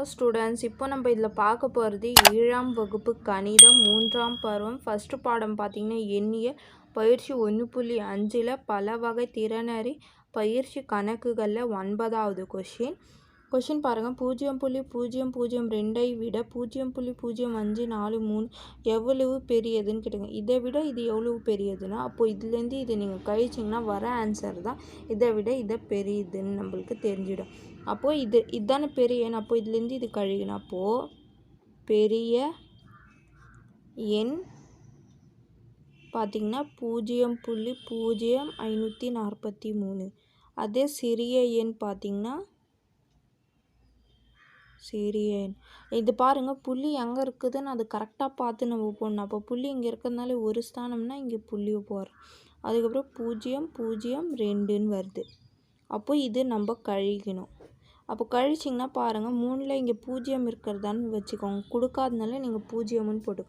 வணக்கம் ஸ்டூடெண்ட்ஸ் இப்போ நம்ம இதில் பார்க்க போகிறது ஏழாம் வகுப்பு கணிதம் மூன்றாம் பருவம். ஃபஸ்ட்டு பாடம் பார்த்திங்கன்னா எண்ணிய பயிற்சி ஒன்று புள்ளி அஞ்சில் பல வகை திறனறி பயிற்சி கணக்குகளில் ஒன்பதாவது கொஷின் கொஷின் பாருங்கள் பூஜ்ஜியம் புள்ளி பூஜ்ஜியம் பூஜ்ஜியம் ரெண்டை விட பூஜ்ஜியம் புள்ளி பூஜ்ஜியம் அஞ்சு நாலு மூணு எவ்வளவு பெரியதுன்னு கேட்டுங்க. இதை விட இது எவ்வளவு பெரியதுன்னா அப்போது இதுலேருந்து இதை நீங்கள் கழிச்சிங்கன்னா வர ஆன்சர் தான். இதை விட இதை பெரியதுன்னு நம்மளுக்கு தெரிஞ்சிடும். அப்போது இது இதுதானே பெரிய எண். அப்போது இதுலேருந்து இது கழிக்கணும். அப்போது பெரிய எண் பார்த்திங்கன்னா பூஜ்ஜியம் புள்ளி பூஜ்ஜியம் ஐநூற்றி நாற்பத்தி மூணு. அதே சிறிய எண் பார்த்திங்கன்னா சரி. இது பாருங்கள் புள்ளி எங்கே இருக்குதுன்னு அது கரெக்டாக பார்த்து நம்ம போடணும். அப்போ புள்ளி இங்கே இருக்கிறதுனால ஒரு ஸ்தானம்னா இங்கே புள்ளியை போகிறோம் அதுக்கப்புறம் பூஜ்ஜியம் பூஜ்ஜியம் ரெண்டுன்னு வருது. அப்போ இது நம்ம கழிக்கணும். அப்போ கழிச்சிங்கன்னா பாருங்கள் மூணில் இங்கே பூஜ்ஜியம் இருக்கிறதான்னு வச்சுக்கோங்க. கொடுக்காதனால நீங்கள் பூஜ்ஜியம்னு போட்டு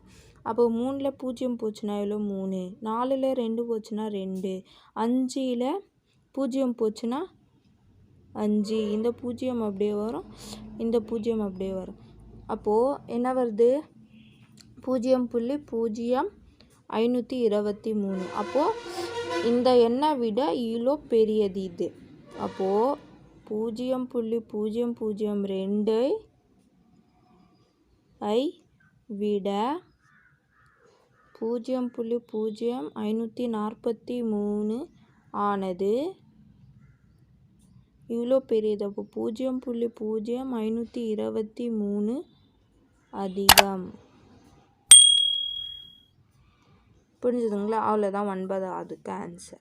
அப்போ மூணில் பூஜ்ஜியம் போச்சுன்னா எவ்வளோ? மூணு. நாலில் ரெண்டு போச்சுன்னா ரெண்டு. அஞ்சில் பூஜ்ஜியம் போச்சுன்னா அஞ்சு இந்த பூஜ்ஜியம் அப்படியே வரும் இந்த பூஜ்ஜியம் அப்படியே வரும். அப்போது என்ன வருது? பூஜ்ஜியம் புள்ளி பூஜ்ஜியம் ஐநூற்றி இருபத்தி மூணு. அப்போது இந்த எண்ணை விட இவ்வளோ பெரியது இது. அப்போது பூஜ்ஜியம் புள்ளி பூஜ்ஜியம் பூஜ்ஜியம் ரெண்டு ஐ விட பூஜ்ஜியம் புள்ளி பூஜ்ஜியம் ஐநூற்றி நாற்பத்தி மூணு ஆனது இவ்வளோ பெரியது. அப்போ பூஜ்ஜியம் புள்ளி பூஜ்ஜியம் ஐநூற்றி இருபத்தி மூணு அதிகம். புரிஞ்சுதுங்களா? அவ்வளோதான் ஒன்பதாவது ஆன்சர்